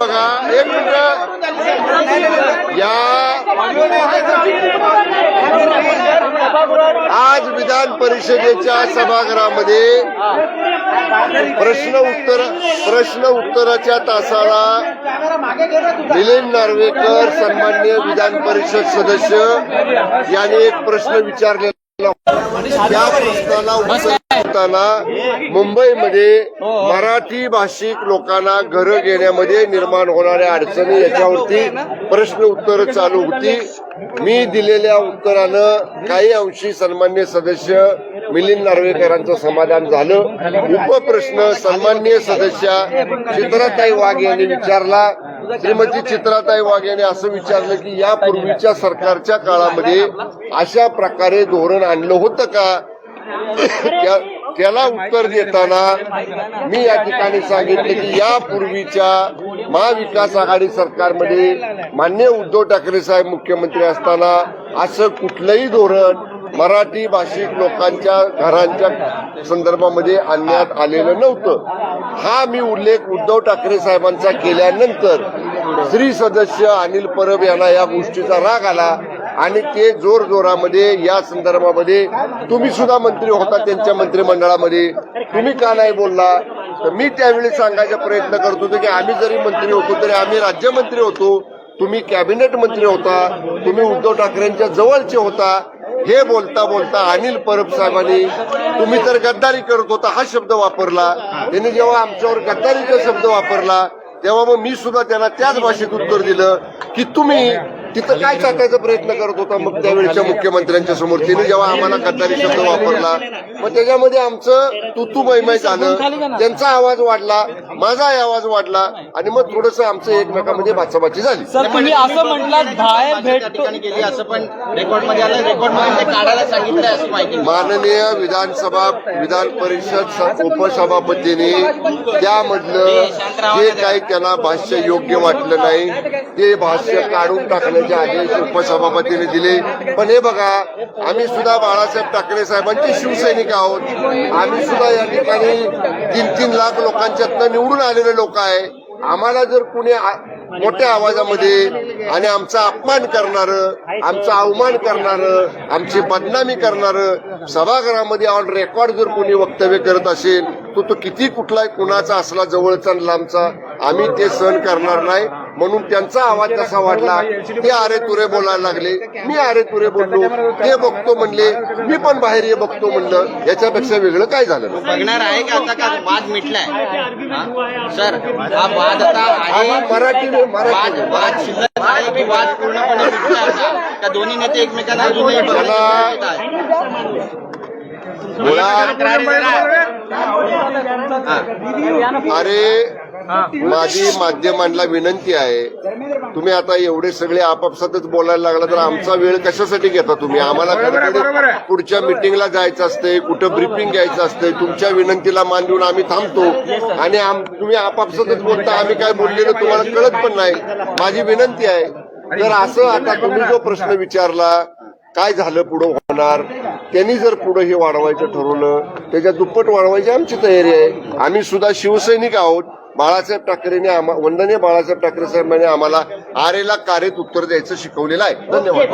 बघा एक मिनिट या आज विधान परिषदेच्या सभागृहामध्ये प्रश्न उत्तर प्रश्न उत्तराच्या तासाला मिलिंद नार्वेकर सन्मान्य विधान परिषद सदस्य यांनी एक प्रश्न विचारलेला होता. प्रश्नाला उत्तर असताना मुंबईमध्ये मराठी भाषिक लोकांना घरं घेण्यामध्ये निर्माण होणाऱ्या अडचणी याच्यावरती प्रश्न उत्तर चालू होती. मी दिलेल्या उत्तरानं काही अंशी सन्मान्य सदस्य मिलिंद नार्वेकरांचं समाधान झालं. उपप्रश्न सन्मान्य सदस्या चित्राताई वाघ यांनी विचारला. श्रीमती चित्राताई वाघ यांनी असं विचारलं की यापूर्वीच्या सरकारच्या काळामध्ये अशा प्रकारे धोरण आणलं होतं का? त्याला उत्तर देताना मी या ठिकाणी सांगितले की यापूर्वीच्या महाविकास आघाडी सरकारमध्ये मान्य उद्धव ठाकरे साहेब मुख्यमंत्री असताना असं कुठलंही धोरण मराठी भाषिक लोकांच्या घरांच्या संदर्भामध्ये आणण्यात आलेलं नव्हतं. हा मी उल्लेख उद्धव ठाकरे साहेबांचा केल्यानंतर श्री सदस्य अनिल परब यांना या गोष्टीचा राग आला. आणि ते जोर जोरामध्ये या संदर्भामध्ये तुम्ही सुद्धा मंत्री होता त्यांच्या मंत्रिमंडळामध्ये. तुम्ही का नाही बोलला? तर मी त्यावेळी सांगायचा प्रयत्न करत होतो की आम्ही जरी मंत्री होतो तरी आम्ही राज्यमंत्री होतो. तुम्ही कॅबिनेट मंत्री होता. तुम्ही उद्धव ठाकरेंच्या जवळचे होता. हे बोलता बोलता अनिल परब साहेबांनी तुम्ही तर गद्दारी करत होता हा शब्द वापरला. त्यांनी जेव्हा आमच्यावर गद्दारीचा शब्द वापरला तेव्हा मग मी सुद्धा त्यांना त्याच भाषेत उत्तर दिलं की तुम्ही तिथं काय टाकायचा प्रयत्न करत होता? मग त्यावेळेच्या मुख्यमंत्र्यांच्या समोर. तिने जेव्हा आम्हाला गद्दारी शब्द वापरला मग त्याच्यामध्ये आमचं तुतू मैमय झालं. त्यांचा आवाज वाढला माझाही आवाज वाढला आणि मग थोडस आमचं एकमेकांमध्ये बाचाबाची झाली. सर तुम्ही असं म्हटलं केली असं पण रेकॉर्डमध्ये आलं रेकॉर्डमध्ये ते काढायला सांगितलं अशी माहिती माननीय विधानसभा विधान परिषद स- उपसभापतींनी त्यामधलं जे काही त्यांना भाष्य योग्य वाटलं नाही ते भाष्य काढून टाकण्याचे आदेश उपसभापतीने दिले. पण हे बघा आम्ही सुद्धा बाळासाहेब ठाकरे साहेबांचे शिवसैनिक आहोत. आम्ही सुद्धा या ठिकाणी तीन तीन लाख लोकांच्यातनं निवडून आलेले लोक आहे. आम्हाला जर कुणी मोठ्या आवाजामध्ये आणि आमचा अपमान करणारं आमचा अवमान करणारं आमची बदनामी करणारं सभागृहामध्ये ऑन रेकॉर्ड जर कोणी वक्तव्य करत असेल तो तो किती कुठलाही कुणाचा असला जवळचा लांबचा आम्ही ते सहन करणार नाही. म्हणून त्यांचा आवाज कसा वाढला. ते अरे तुरे बोलायला लागले. मी अरे तुरे बोललो. ते बघतो म्हणले. मी पण बाहेर ये बघतो म्हणलं. याच्यापेक्षा वेगळं काय झालं. बघणार आहे का आता का वाद मिटलाय? सर हा वाद आता आहे. मराठी वाद मराठी. वाद पूर्णपणे का? दोन्ही नेते एकमेकांना अजूनही? मुळात अरे माझी माध्यमांना विनंती आहे. तुम्ही आता एवढे सगळे आपापसातच बोलायला लागला तर आमचा वेळ कशासाठी घेता तुम्ही? आम्हाला पुढच्या मिटिंगला जायचं असतंय कुठं ब्रिफिंग घ्यायचं असतंय तुमच्या विनंतीला मान देऊन आम्ही थांबतो. आणि तुम्ही आपापसातच बोलता आम्ही काय बोललेलं तुम्हाला कळत पण नाही. माझी विनंती आहे. तर असं आता तुम्ही जो प्रश्न विचारला काय झालं पुढं होणार? त्यांनी जर पुढं हे वाढवायचं ठरवलं त्याच्या दुप्पट वाढवायची आमची तयारी आहे. आम्ही सुद्धा शिवसैनिक आहोत. बाळासाहेब ठाकरेने आम्हा वंदनीय बाळासाहेब ठाकरे साहेबांनी आम्हाला आरेला कार्यत उत्तर द्यायचं शिकवलेलं आहे. धन्यवाद.